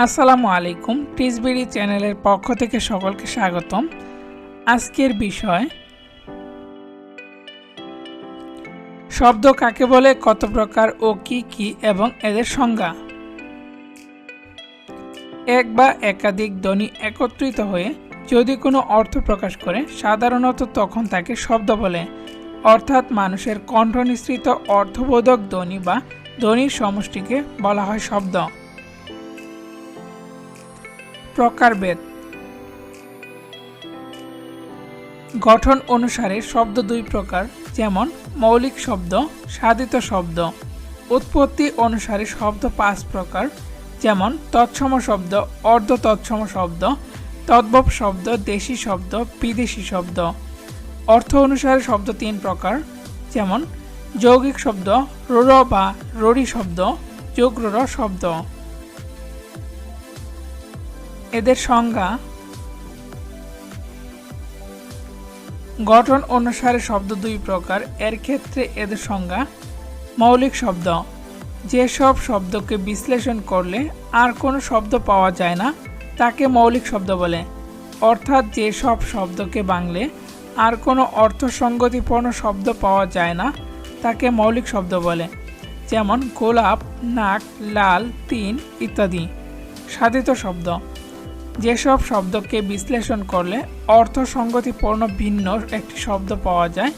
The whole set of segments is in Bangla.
আসসালামু আলাইকুম, টিসবিডি চ্যানেলের পক্ষ থেকে সকলকে স্বাগতম। আজকের বিষয়, শব্দ কাকে বলে, কত প্রকার ও কি কি এবং এদের সংজ্ঞা। এক বা একাধিক ধ্বনি একত্রিত হয়ে যদি কোনো অর্থ প্রকাশ করে, সাধারণত তখন তাকে শব্দ বলে। অর্থাৎ মানুষের কণ্ঠ নিঃসৃত অর্থবোধক ধ্বনি বা ধ্বনির সমষ্টিকে বলা হয় শব্দ। প্রকারভেদ। গঠন অনুসারে শব্দ দুই প্রকার, যেমন মৌলিক শব্দ, সাধিত শব্দ। উৎপত্তি অনুসারে শব্দ পাঁচ প্রকার, যেমন তৎসম শব্দ অর্ধ তৎসম শব্দ, তদ্ভব শব্দ, দেশি শব্দ, বিদেশি শব্দ। অর্থ অনুসারে শব্দ তিন প্রকার, যেমন যৌগিক শব্দ রুর বা রড়ি শব্দ যোগরুর শব্দ। এদের সংজ্ঞা গঠন অনুসারে শব্দ দুই প্রকার। এর ক্ষেত্রে এদের সংজ্ঞা মৌলিক শব্দ। যেসব শব্দকে বিশ্লেষণ করলে আর কোনো শব্দ পাওয়া যায় না, তাকে মৌলিক শব্দ বলে। অর্থাৎ যেসব শব্দকে বাংলে আর কোনো অর্থসঙ্গতিপূর্ণ শব্দ পাওয়া যায় না, তাকে মৌলিক শব্দ বলে। যেমন গোলাপ, নাক, লাল, তিন ইত্যাদি। সাধিত শব্দ। যেসব শব্দকে বিশ্লেষণ করলে অর্থসঙ্গতিপূর্ণ ভিন্ন একটি শব্দ পাওয়া যায়,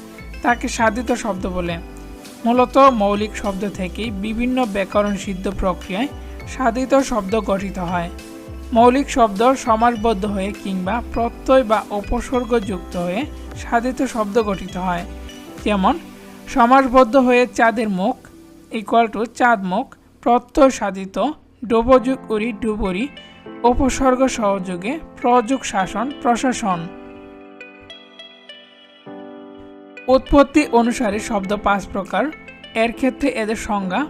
তাকে সাধিত শব্দ বলে। মূলত মৌলিক শব্দ থেকেই বিভিন্ন ব্যাকরণ সিদ্ধ প্রক্রিয়ায় সাধিত শব্দ গঠিত হয়। মৌলিক শব্দ সমাসবদ্ধ হয়ে কিংবা প্রত্যয় বা উপসর্গ যুক্ত হয়ে সাধিত শব্দ গঠিত হয়। যেমন, সমাসবদ্ধ হয়ে চাঁদের মুখ ইকুয়াল টু চাঁদ মুখ প্রত্যয় সাধিত ডুবযুগ উড়ি ডুবুরি, উপসর্গ সহযোগে প্রযোগ শাসন, প্রশাসন। উৎপত্তি অনুসারে শব্দ পাঁচ প্রকার। এর ক্ষেত্রে এদের সংজ্ঞা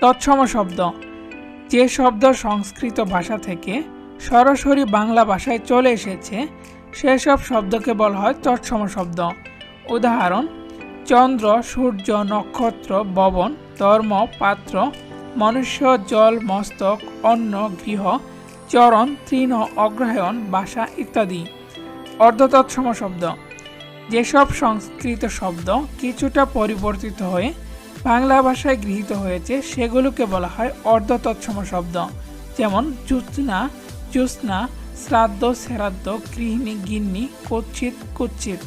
তৎসম শব্দ। যে শব্দ সংস্কৃত ভাষা থেকে সরাসরি বাংলা ভাষায় চলে এসেছে, সেসব শব্দকে বলা হয় তৎসম শব্দ। উদাহরণ, চন্দ্র, সূর্য, নক্ষত্র, ভবন, ধর্ম, পাত্র মনুষ্য, জল, মস্তক, অন্ন, গৃহ, চরণ, তৃণ, অগ্রহায়ণ ভাষা ইত্যাদি। অর্ধতৎসম শব্দ। যেসব সংস্কৃত শব্দ কিছুটা পরিবর্তিত হয়ে বাংলা ভাষায় গৃহীত হয়েছে, সেগুলোকে বলা হয় অর্ধতৎসম শব্দ। যেমন, জ্যোৎস্না জ্যোৎস্না, শ্রাদ্ধ শ্রাদ্ধ, গৃহিণী, গিন্নি, কুচ্ছিত কুচ্ছিত।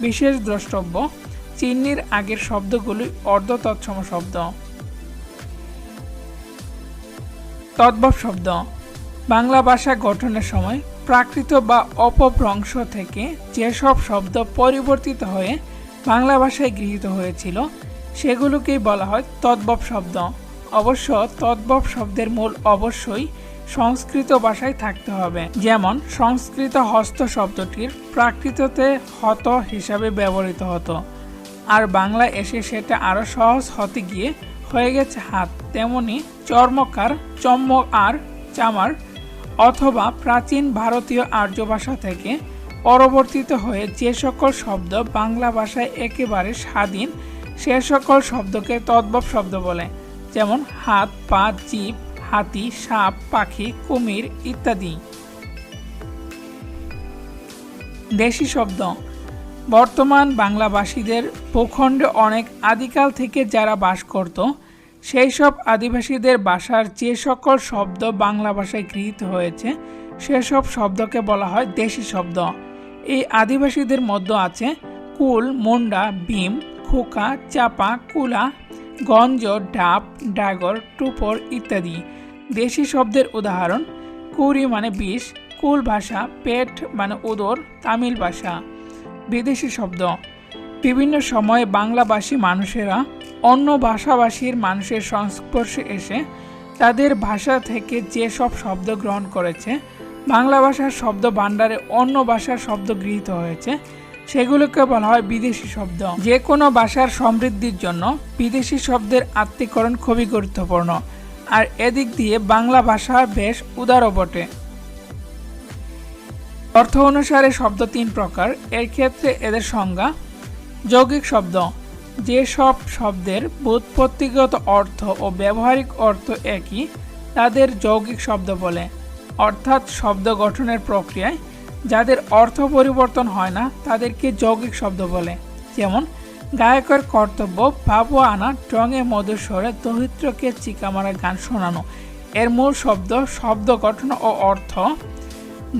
বিশেষ দ্রষ্টব্য, চিহ্নির আগের শব্দগুলি অর্ধতৎসম শব্দ। তদ্ভব শব্দ। বাংলা ভাষা গঠনের সময় প্রাকৃত বা অপভ্রংশ থেকে যেসব শব্দ পরিবর্তিত হয়ে বাংলা ভাষায় গৃহীত হয়েছিল, সেগুলোকেই বলা হয় তদ্ভব শব্দ। অবশ্য তদ্ভব শব্দের মূল অবশ্যই সংস্কৃত ভাষায় থাকতে হবে। যেমন, সংস্কৃত হস্ত শব্দটির প্রাকৃততে হত হিসাবে ব্যবহৃত হতো। আর বাংলা এসে সেটা আরও সহজ হতে গিয়ে হয়ে গেছে হাত। তেমনি চর্মকার চম্মক আর চামার অথবা প্রাচীন ভারতীয় আর্য ভাষা থেকে পরবর্তিত হয়ে যে সকল শব্দ বাংলা ভাষায় একেবারে স্বাধীন, সে সকল শব্দকে তদ্ভব শব্দ বলে। যেমন হাত, পা জীব হাতি, সাপ, পাখি, কুমির ইত্যাদি। দেশি শব্দ। বর্তমান বাংলাভাষীদের ভূখণ্ডে অনেক আদিকাল থেকে যারা বাস করত সেই সব আদিবাসীদের ভাষার যে সকল শব্দ বাংলা ভাষায় গৃহীত হয়েছে, সেসব শব্দকে বলা হয় দেশি শব্দ। এই আদিবাসীদের মধ্যে আছে কুল, মুন্ডা, ভীম, খোকা, চাপা, কুলা, গঞ্জ, ডাব, ডাগর, টুপর ইত্যাদি। দেশি শব্দের উদাহরণ, কুরি মানে বিষ, কুল ভাষা, পেট মানে উদর, তামিল ভাষা। বিদেশি শব্দ, বিভিন্ন সময়ে বাংলাভাষী মানুষেরা অন্য ভাষাভাষীর মানুষের সংস্পর্শে এসে তাদের ভাষা থেকে যে সব শব্দ গ্রহণ করেছে, বাংলা ভাষার শব্দ ভাণ্ডারে অন্য ভাষার শব্দ গৃহীত হয়েছে, সেগুলোকে বলা হয় বিদেশি শব্দ। যে কোনো ভাষার সমৃদ্ধির জন্য বিদেশি শব্দের আত্মীকরণ খুবই গুরুত্বপূর্ণ, আর এদিক দিয়ে বাংলা ভাষা বেশ উদারও বটে। অর্থ অনুসারে শব্দ তিন প্রকার, এর ক্ষেত্রে এদের সংজ্ঞা যৌগিক শব্দ যে সব শব্দের ব্যুৎপত্তিগত অর্থ ও ব্যবহারিক অর্থ একই, তাদের যৌগিক শব্দ বলে। অর্থাৎ শব্দ গঠনের প্রক্রিয়ায় যাদের অর্থ পরিবর্তন হয় না, তাদেরকে যৌগিক শব্দ বলে। যেমন, গায়কের কর্তব্য বাবু আনা, টঙে মধুর স্বরে দরিদ্রকে চিকা মারা গান শোনানো। এর মূল শব্দ শব্দ গঠন ও অর্থ।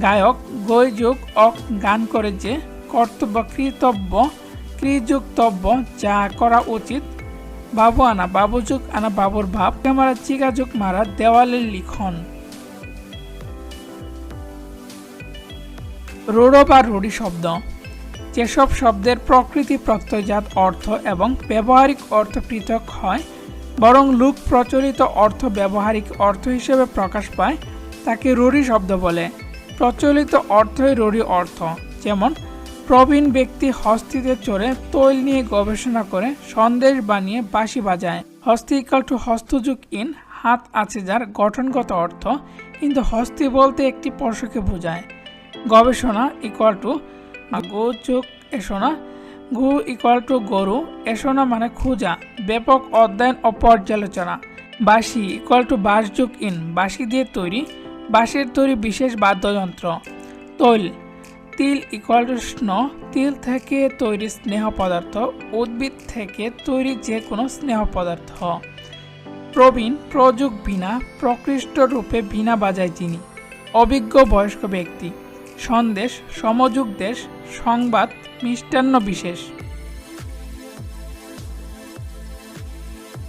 গায়ক গৈযুগ অক গান করে যে কর্তব্য কৃতব্য কৃযুক্তব্য যা করা উচিত। বাবু আনা, বাবুযুগ আনা, বাবুর ভাব ক্যামেরা চিকাযুগ মারা দেওয়ালের লিখন। রূঢ় বা রূঢ়ি শব্দ। যেসব শব্দের প্রকৃতি প্রত্যয়জাত অর্থ এবং ব্যবহারিক অর্থ পৃথক হয়, বরং লোক প্রচলিত অর্থ ব্যবহারিক অর্থ হিসেবে প্রকাশ পায়, তাকে রূঢ়ি শব্দ বলে। প্রচলিত অর্থই রূঢ়ি অর্থ, যেমন প্রবীণ ব্যক্তি হস্তিতে চড়ে তৈল নিয়ে গবেষণা করে সন্দেশ বানিয়ে বাঁশি বাজায়। হস্তি ইকাল টু হস্তযুগ ইন হাত আছে যার গঠনগত অর্থ, কিন্তু হস্তি বলতে একটি পশুকে বোঝায়। গবেষণা ইকুয়াল টু গো যোগ এসোনা গু ইকুয়াল টু গরু এসোনা মানে খুঁজা, ব্যাপক অধ্যয়ন ও পর্যালোচনা। বাঁশি ইকুয়াল টু বাঁশ যোগ ইন বাঁশি দিয়ে তৈরি, বাঁশের তৈরি বিশেষ বাদ্যযন্ত্র। তৈল তিল ইকুয়াল টু স্নো, তিল থেকে তৈরি স্নেহ পদার্থ, উদ্ভিদ থেকে তৈরি যে কোনো স্নেহ পদার্থ। প্রবীণ, প্রযোগ বিনা, প্রকৃষ্ট রূপে বিনা বাজায় যিনি। অভিজ্ঞ বয়স্ক ব্যক্তি। সন্দেশ, সমযুগ দেশ, সংবাদ, মিষ্টান্ন বিশেষ।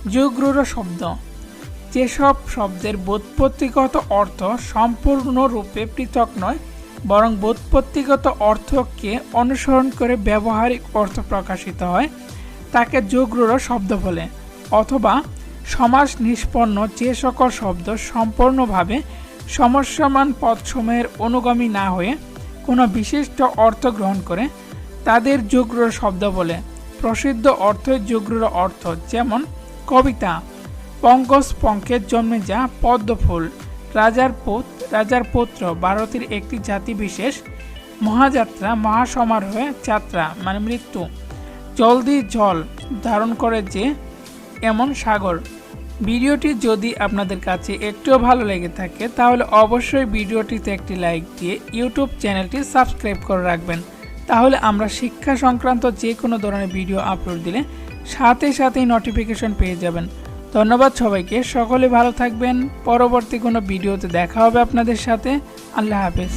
যুগরূঢ় শব্দ। যেসব শব্দের বোৎপত্তিগত অর্থ সম্পূর্ণরূপে পৃথক নয় বরং বোৎপত্তিগত অর্থকে অনুসরণ করে ব্যবহারিক অর্থ প্রকাশিত হয়, তাকে যুগরূঢ় শব্দ বলে, অথবা সমাস নিষ্পন্ন যে সকল শব্দ সম্পূর্ণভাবে সমস্যামান পদসমূহের অনুগামী না হয়ে কোনো বিশিষ্ট অর্থ গ্রহণ করে, তাদের যুগ্র শব্দ বলে, প্রসিদ্ধ অর্থের যুগ্র অর্থ যেমন কবিতা পঙ্কজ পঙ্কের জন্মে যা পদ্মফুল, রাজার পুত রাজার পুত্র, ভারতের একটি জাতি বিশেষ, মহাযাত্রা, মহাসমারোহে যাত্রা মানে মৃত্যু। জলদি জল ধারণ করে যে এমন সাগর। ভিডিওটি যদি আপনাদের কাছে একটুও ভালো লেগে থাকে, তাহলে অবশ্যই ভিডিওটিতে একটি লাইক দিয়ে ইউটিউব চ্যানেলটি সাবস্ক্রাইব করে রাখবেন। তাহলে আমরা শিক্ষা সংক্রান্ত যে কোনো ধরনের ভিডিও আপলোড দিলে সাথে সাথেই নোটিফিকেশন পেয়ে যাবেন। ধন্যবাদ সবাইকে। সকলে ভালো থাকবেন। পরবর্তী কোনো ভিডিওতে দেখা হবে আপনাদের সাথে। আল্লাহ হাফেজ।